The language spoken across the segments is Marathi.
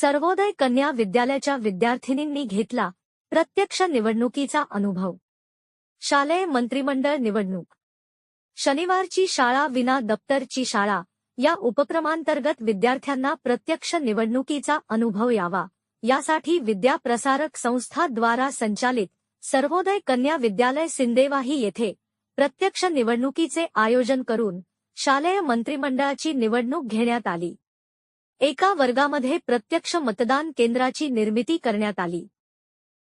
सर्वोदय कन्या विद्यालयाच्या विद्यार्थिनींनी घेतला प्रत्यक्ष निवडणुकीचा अनुभव. शालेय मंत्रिमंडळ निवडणूक. शनिवारची शाळा विना दप्तरची शाळा या उपक्रमांतर्गत विद्यार्थ्यांना प्रत्यक्ष निवडणुकीचा अनुभव यावा यासाठी विद्या प्रसारक संस्थाद्वारा संचालित सर्वोदय कन्या विद्यालय सिंदेवाही येथे प्रत्यक्ष निवडणुकीचे आयोजन करून शालेय मंत्रिमंडळाची निवडणूक घेण्यात आली. एका वर्गामध्ये प्रत्यक्ष मतदान केंद्राची निर्मिती करण्यात आली.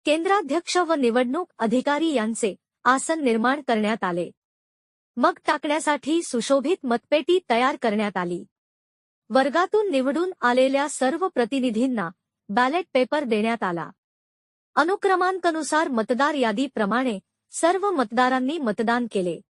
केंद्राध्यक्ष व निवडणूक अधिकारी यांचे आसन निर्माण करण्यात आले. मग टाकण्यासाठी सुशोभित मतपेटी तयार करण्यात आली. वर्गातून निवडून आलेल्या सर्व प्रतिनिधींना बॅलेट पेपर देण्यात आला. अनुक्रमांकानुसार मतदार यादीप्रमाणे सर्व मतदारांनी मतदान केले.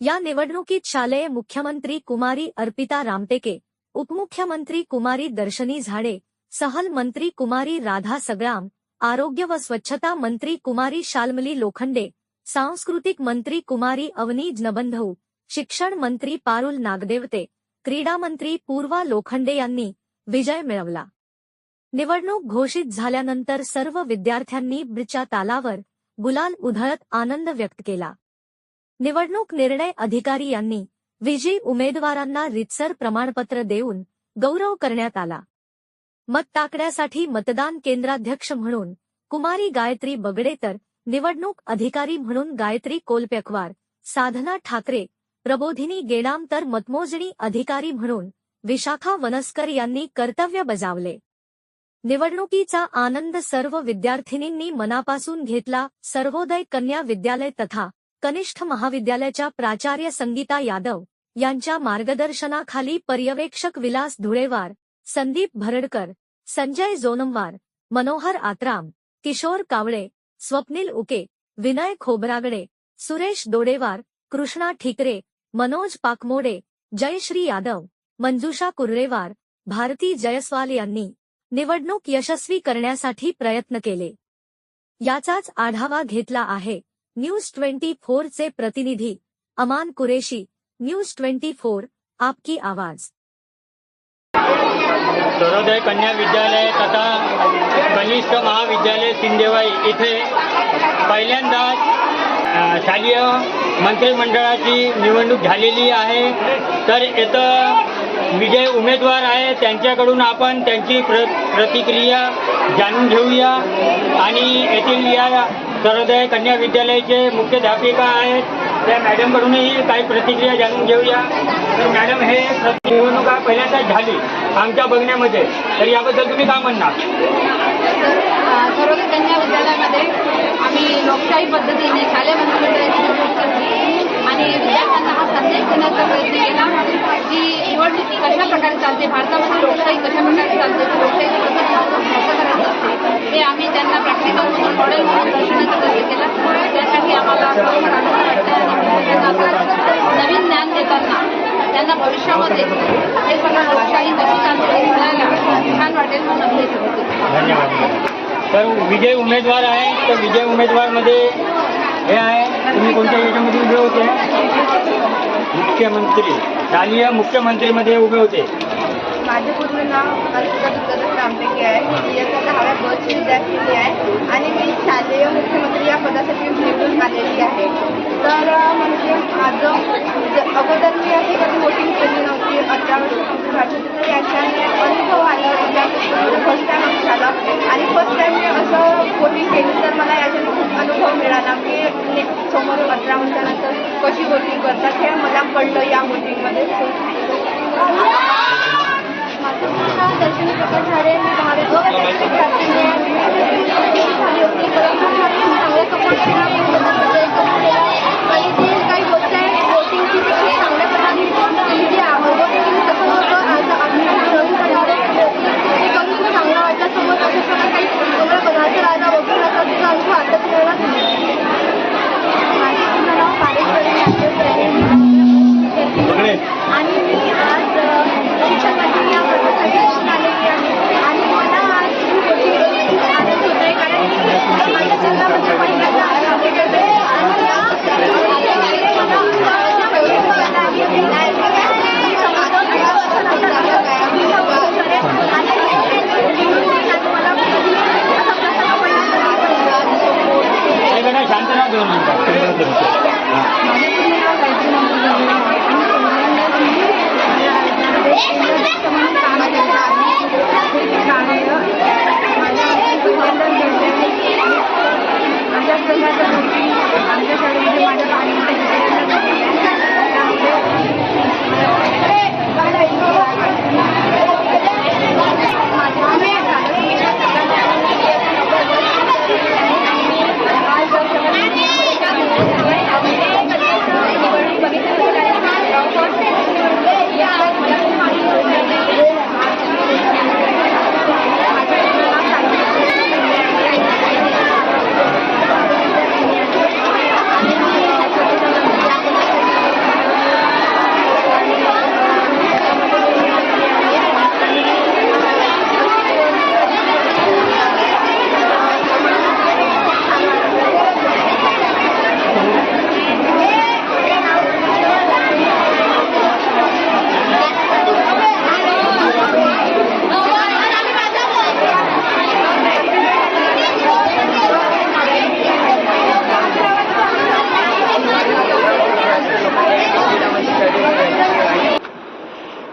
या निवडणुकीत शालेय मुख्यमंत्री कुमारी अर्पिता रामटेके उपमुख्यमंत्री कुमारी दर्शनी झाडे सहल मंत्री कुमारी राधा सगळाम आरोग्य व स्वच्छता मंत्री कुमारी शाल्मली लोखंडे सांस्कृतिक मंत्री कुमारी अवनी नबंधऊ शिक्षण मंत्री पारुल नागदेवते क्रीडा मंत्री पूर्वा लोखंडे यांनी विजय मिळवला. निवडणूक घोषित झाल्यानंतर सर्व विद्यार्थ्यांनी ब्रिच्या तालावर गुलाल उधळत आनंद व्यक्त केला. निवडणूक निर्णय अधिकारी यांनी विजयी उमेदवारांना रितसर प्रमाणपत्र देऊन गौरव करण्यात आला. मत टाकण्यासाठी मतदान केंद्राध्यक्ष म्हणून कुमारी गायत्री बगडे तर निवडणूक अधिकारी म्हणून गायत्री कोलपेकवार साधना ठाकरे प्रबोधिनी गेडाम तर मतमोजणी अधिकारी म्हणून विशाखा वनस्कर यांनी कर्तव्य बजावले. निवडणुकीचा आनंद सर्व विद्यार्थिनींनी मनापासून घेतला. सर्वोदय कन्या विद्यालय तथा कनिष्ठ महाविद्यालयाच्या प्राचार्य संगीता यादव यांच्या मार्गदर्शनाखाली पर्यवेक्षक विलास धुळेवार संदीप भरडकर संजय जोनमवार मनोहर आत्राम किशोर कावळे स्वप्नील उके विनय खोबरागडे सुरेश दोडेवार कृष्णा ठिकरे मनोज पाकमोडे जयश्री यादव मंजुषा कुर्रेवार भारती जयस्वाल यांनी निवडणूक यशस्वी करण्यासाठी प्रयत्न केले. याचाच आढावा घेतला आहे. न्यूज ट्वेंटी फोरचे प्रतिनिधी Aman Qureshi news twenty four आपकी आवाज. सर्वोदय कन्या विद्यालय तथा कनिष्ठ महाविद्यालय सिंदेवाई इथे पहिल्यांदाच शालेय मंत्रिमंडळाची निवडणूक झालेली आहे. तर इथं विजय उमेदवार आहे. त्यांच्याकडून आपण त्यांची प्र प्रतिक्रिया जाणून घेऊया. आणि येथील या सर्वोदय कन्या विद्यालयाचे मुख्याध्यापिका आहेत. त्या मॅडमकडूनही काही प्रतिक्रिया जाणून घेऊया. तर मॅडम हे निवडणुका पहिल्यांदाच झाली आमच्या बघण्यामध्ये. तर याबद्दल तुम्ही काय म्हणणार? सर्व कन्या विद्यालयामध्ये आम्ही लोकशाही पद्धतीने शालेय आणि विद्यार्थ्यांना हा संदेश देण्याचा प्रयत्न केला की निवडणूक कशा प्रकारे चालते भारतामध्ये लोकशाही कशा प्रकारे चालते लोकशाही करायचं असते हे आम्ही त्यांना प्रॅक्टिकल मॉडेल म्हणून दर्शवण्याचा प्रयत्न केला. त्यासाठी आम्हाला खरोखर आनंद वाटतं आणि त्यांना असं नवीन ज्ञान देताना भविष्यामध्ये हे सगळं लोकशाही कशी चालते. हे कळायला छान वाटेल म्हणून. धन्यवाद. तर विजय उमेदवार आहे. तर विजय उमेदवारमध्ये हे आहे. तुम्ही कोणत्या याच्यामध्ये उभे होते? मुख्यमंत्री. शालेय मुख्यमंत्रीमध्ये उभे होते. माझे पूर्ण नाव अर्पिता दुर्गादास रामटेके आहे. मी इयत्ता दहाव्या बसची विद्यार्थिनी आहे. आणि मी शालेय मुख्यमंत्री या पदासाठी आलेली आहे. तर म्हणजे माझं म्हणजे अगोदर मी अशी कधी वोटिंग केली नव्हती. अठरा वर्ष कंप्लीट तर याच्याने अनुभव आला फर्स्ट टाईम असं झालं. आणि फर्स्ट टाईम मी असं वोटिंग केली तर मला याच्याने खूप अनुभव मिळाला. की समोर अठरा वर्षानंतर कशी वोटिंग करतात हे मला कळलं या वोटिंगमध्ये Deus livre.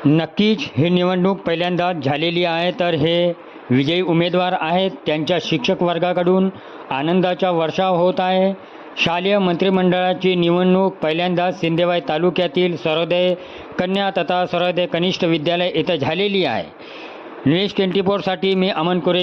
नक्कीच ही निवडणूक पहिल्यांदाच झालेली आहे तर हे विजयी उमेदवार आहेत. त्यांच्या शिक्षक वर्गाकडून आनंदाचा वर्षाव होत आहे. शालेय मंत्रिमंडळाची निवडणूक पहिल्यांदाच सिंदेवाई तालुक्यातील सरोदय कन्या तथा सरोदय कनिष्ठ विद्यालय इथं झालेली आहे. न्यूज ट्वेंटी फोरसाठी मी अमन कुरे